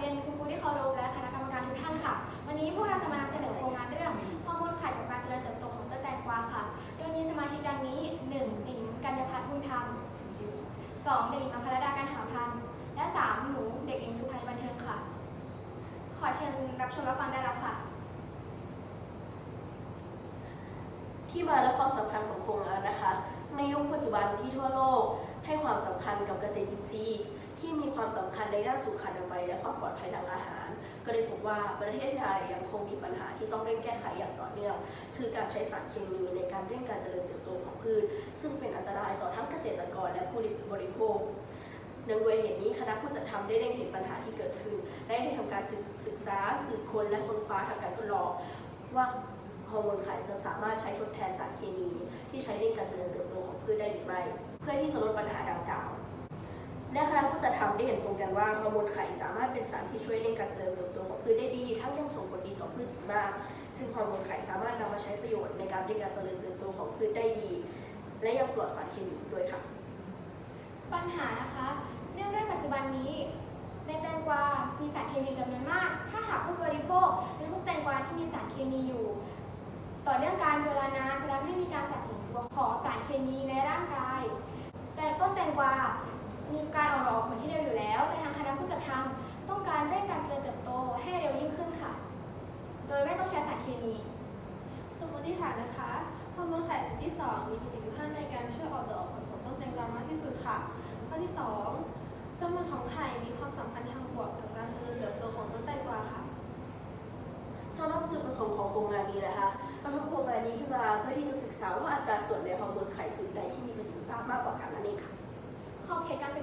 เรียนคุณครูที่เคารพและคณะกรรมการทุกท่านค่ะ วันนี้พวกเราจะมานำเสนอโครงงานเรื่องฮอมนไข่กับการเจริญเติบโตของต้นแตงกวาค่ะ โดยมีสมาชิกดังนี้ 1. ติ๋มกัญญพัฒน์บุญธรรม 2. เด็กหญิงอภรดาการหาพันธ์และ 3. หนูเด็กหญิงสุภัยบันเทิงค่ะ ขอเชิญรับชมรับฟังได้แล้วค่ะ ที่มาและความสำคัญของโครงงานนะคะ ในยุคปัจจุบันที่ทั่วโลกให้ความสำคัญกับเกษตรอินทรีย์ ที่มีความสำคัญในด้านสุขอนามัยและความปลอดภัยทางอาหาร ก็ได้พบว่าประเทศไทยยังคงมีปัญหาที่ต้องเร่งแก้ไขอย่างต่อเนื่อง คือการใช้สารเคมีในการเร่งการเจริญเติบโตของพืช ซึ่งเป็นอันตรายต่อทั้งเกษตรกรและผู้บริโภคเนื่องด้วยเหตุนี้คณะผู้จัดทำได้เล็งเห็นปัญหาที่เกิดขึ้น และได้ทำการศึกษาสืบค้นและค้นคว้าทางการทดลองว่าฮอร์โมนไข่จะสามารถใช้ทดแทนสารเคมี ที่ใช้ในการเจริญเติบโตของพืชได้หรือไม่ เพื่อที่จะลดปัญหาดังกล่าว และคณะผู้จัดทำได้เห็นตรงกันว่าฮอร์โมนไข่สามารถเป็นสารที่ช่วยเร่งการเจริญเติบโตของพืชได้ดี ทั้งยังส่งผลดีต่อพืชอีกมาก ซึ่งฮอร์โมนไข่สามารถนำมาใช้ประโยชน์ในการเร่งการเจริญเติบโตของพืชได้ดี และยังปลอดสารเคมีด้วยค่ะ ปัญหานะคะ เนื่องด้วยปัจจุบันนี้ ในแตงกวา มีสารเคมีจำนวนมาก ถ้าหากผู้บริโภคบริโภคแตงกวาที่มีสารเคมีอยู่ ต่อเนื่องการเวลานานจะทำให้มีการสะสมตัวของสารเคมีในร่างกาย แต่ต้นแตงกวา มีการออกดอกออกผลที่เร็วอยู่แล้ว แต่ทางคณะผู้จัดทำต้องการเร่งการเจริญเติบโตให้เร็วยิ่งขึ้นค่ะ โดยไม่ต้องใช้สารเคมี สมมติฐานนะคะฮอร์โมนไข่ชนิดที่ 2 มีประสิทธิภาพในการช่วยออกดอกออกผลของต้นแตงกวามากที่สุดค่ะ ข้อที่ 2จำนวนของไข่มีความสัมพันธ์ทางบวกกับการเจริญเติบโตของต้นแตงกวาค่ะสำหรับจุดประสงค์ของโครงงานนี้นะคะเราทำโครงงานนี้ขึ้นมาเพื่อที่จะศึกษาว่าอัตราส่วนในฮอร์โมนไข่สูตรใดที่มีประสิทธิภาพมากกว่ากันนั่นเองค่ะ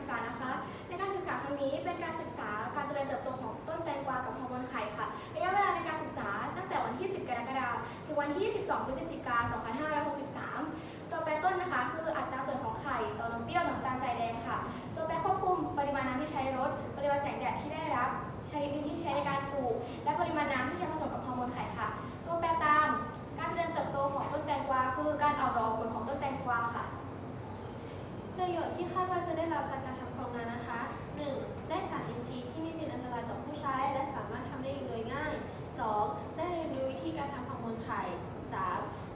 ษานะคะ ในการศึกษาครั้งนี้เป็นการศึกษาการเจริญเติบโตของต้นแตงกวากับฮอร์โมนไข่ค่ะระยะเวลาในการศึกษาตั้งแต่วันที่ 10 กรกฎาคมถึงวันที่ 12 พฤศจิกายน 2563 ตัวแปรต้นนะคะคืออัตราส่วนของไข่ต่อนมเปรี้ยวน้ำตาลทรายแดงค่ะ ตัวแปรควบคุมปริมาณน้ำที่ใช้รดปริมาณแสงแดดที่ได้รับชนิดดินที่ใช้ในการปลูกและปริมาณน้ำที่ใช้ผสมกับฮอร์โมนไข่ค่ะ ตัวแปรตามการเจริญเติบโตของต้นแตงกวาคือการออกดอกออกผลของต้นแตงกวาค่ะ ประโยชน์ที่คาดว่าจะได้รับจากการทำโครงงานนะคะ 1. ได้สารอินทรีย์ที่ไม่เป็นอันตรายต่อผู้ใช้ และสามารถทำได้เองโดยง่าย 2. ได้เรียนรู้วิธีการทำฮอร์โมนไข่ 3.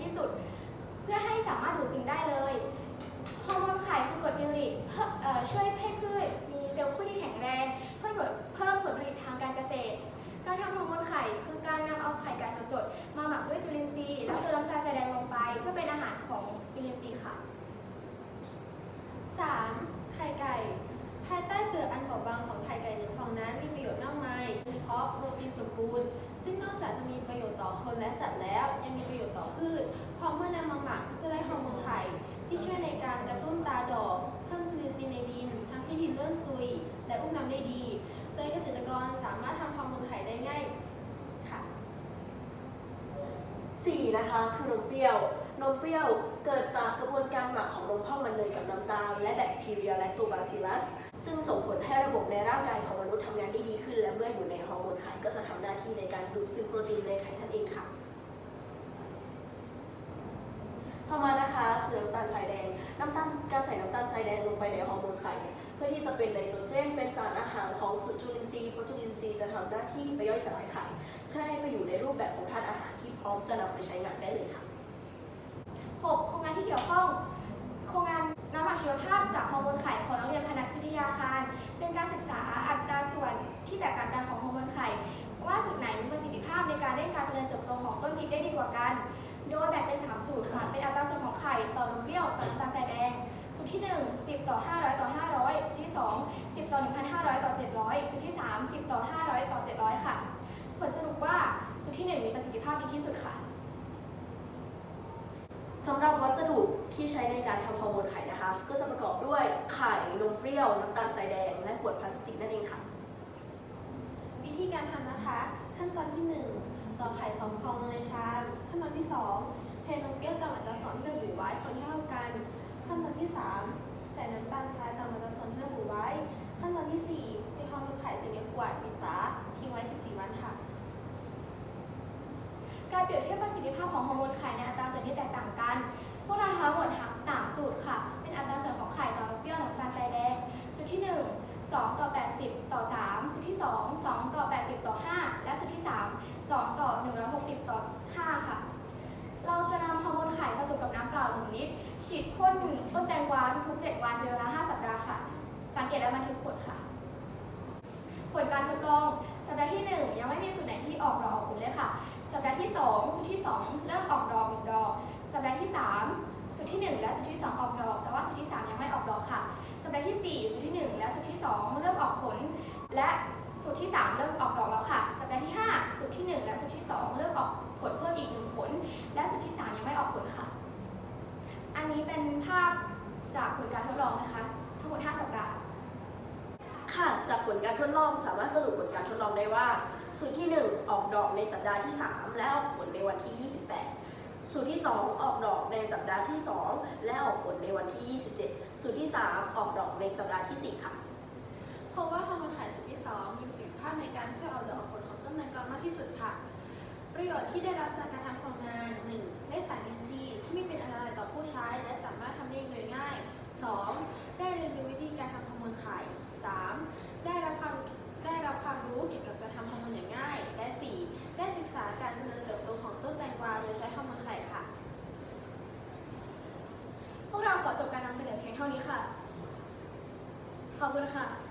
ที่เล็กที่สุด เพื่อให้สามารถดูดซึมได้เลยฮอร์โมนไข่คือกรดฟิวริกเพื่อเอ่อช่วยให้พืชมีเซลล์พืชที่แข็งแรงเพื่อากจะมีประโยชน์ต่อคนและสัตว์แล้ว ยังมีประโยชน์ต่อพืชเพราะเมื่อนำมาหมักจะได้ฮอร์โมนไข่ที่ช่วยในการกระตุ้นตาดอกเพิ่มจุลินทรีย์ในดินทำให้ดินร่วนซุย และอุ้มน้ำได้ดี โดยเกษตรกรสามารถทำฮอร์โมนไข่ได้ง่ายค่ะ 4. นะคะคือนมเปรี้ยวนมเปรี้ยวเกิดจากกระบวนการหมักของนมข้าว น้ำตาลและแบคทีเรียแลคโตบาซิลลัส ซึ่งส่งผลให้ระบบในร่างกายของมนุษย์ทำงานได้ดีขึ้น และเมื่ออยู่ในฮอร์โมนไข่ก็จะทำหน้าที่ในการดูดซึมโปรตีนในไข่นั่นเองค่ะต่อมานะคะคือน้ำตาลทรายแดง น้ำตาลการใส่น้ำตาลทรายแดงลงไปในฮอร์โมนไข่เนี่ยเพื่อที่จะเป็นไนโตรเจนเป็นสารอาหารของจุลินทรีย์เพราะจุลินทรีย์จะทำหน้าที่ไปย่อยสลายไข่เพื่อให้ไปอยู่ในรูปแบบของธาตุอาหารที่พร้อมจะนำไปใช้งานได้เลยค่ะ 6. โครงงานที่เกี่ยวข้อง โครงงานน้ำหมัก ชีวภาพจากฮอร์โมนไข่ของนักเรียนพนักพิทยาคาร เป็นการศึกษาอัตราส่วนที่แตกต่างกันของฮอร์โมนไข่ว่าสูตรไหนมีประสิทธิภาพในการเร่งการเจริญเติบโตของต้นพริกได้ดีกว่ากัน โดยแบ่งเป็น 3 สูตรค่ะ เป็นอัตราส่วนของไข่ต่อนมเปรี้ยวต่อน้ำตาลทรายแดง สูตรที่ 1 10 ต่อ 500 ต่อ 500 สูตรที่ 2 10 ต่อ 1,500 ต่อ 700 สูตรที่ 3 10 ต่อ 500 ต่อ 700 ค่ะ ผลสรุปว่าสูตรที่ 1 มีประสิทธิภาพดีที่สุดค่ะ สุที่ใช้ในการทำฮอร์โมนไข่นะคะ ก็จะประกอบด้วยไข่นมเปรี้ยวน้ำตาลทรายแดง และขวดพลาสติกนั่นเองค่ะ วิธีการทำนะคะ ขั้นตอนที่1ตอกไข่สองฟองลงในชามขั้นตอนที่2เทนมเปรี้ยวตามอัตราส่วนที่ระบุไว้คนให้เท่ากัน ขั้นตอนที่ 3 ใส่น้ำตาลทรายตามอัตราส่วนที่ระบุไว้ ขั้นตอนที่ ที่ 1 2 ต่อ 80 ต่อ 3สูตรที่ 2 2 ต่อ 80 ต่อ 5 และสูตรที่ 3 2 ต่อ 160 ต่อ 5 ค่ะ เราจะนำฮอร์โมนไข่ผสมกับน้ำเปล่า 1 ลิตร ฉีดพ่นต้นแตงกวาทุกๆ 7 วันเป็นเวลา 5 สัปดาห์ค่ะ สังเกตและบันทึกผลค่ะ ผลการทดลอง สัปดาห์ที่ 1 ยังไม่มีสูตรไหนที่ออกดอกออกผลเลยค่ะ สัปดาห์ที่ 2สูตรที่ 2 เริ่มออกดอกหนึ่งดอก สัปดาห์ที่ 3สูตรที่ 1 และสูตรที่ 2 ออกดอก ที่4 สูตรที่ 1 และสูตรที่ 2 เริ่มออกผล และสูตรที่ 3 เริ่มออกดอกแล้วค่ะ สัปดาห์ที่ 5 สูตรที่ 1 และสูตรที่ 2 เริ่มออกผลเพิ่มอีกหนึ่งผล และสูตรที่ 3 ยังไม่ออกผลค่ะ อันนี้เป็นภาพจากผลการทดลองนะคะ ทั้งหมด 5 สัปดาห์ค่ะ จากผลการทดลองสามารถสรุปผลการทดลองได้ว่า สูตรที่ 1 ออกดอกในสัปดาห์ที่ 3 และออกผลในวันที่ 28 สูตรที่ 2 ออกดอกในสัปดาห์ที่ 2 และออกผลในวันที่ 27 สูตรที่ 3 ออกดอกในสัปดาห์ที่ 4 ค่ะ เพราะว่าฮอร์โมนไข่สูตรที่ 2 มีประสิทธิภาพในการช่วยเอาดอกออกผลของต้นแตงกวามากที่สุดค่ะ ประโยชน์ที่ได้รับจากการทำโครงงาน 1. ได้สารอินทรีย์ที่ไม่เป็นอันตรายต่อผู้ใช้ และสามารถทำได้เองโดยง่าย 2. ได้เรียนรู้วิธีการทำฮอร์โมนไข่ 3. ได้รับความได้รับความรู้เกี่ยว คุณค่ะ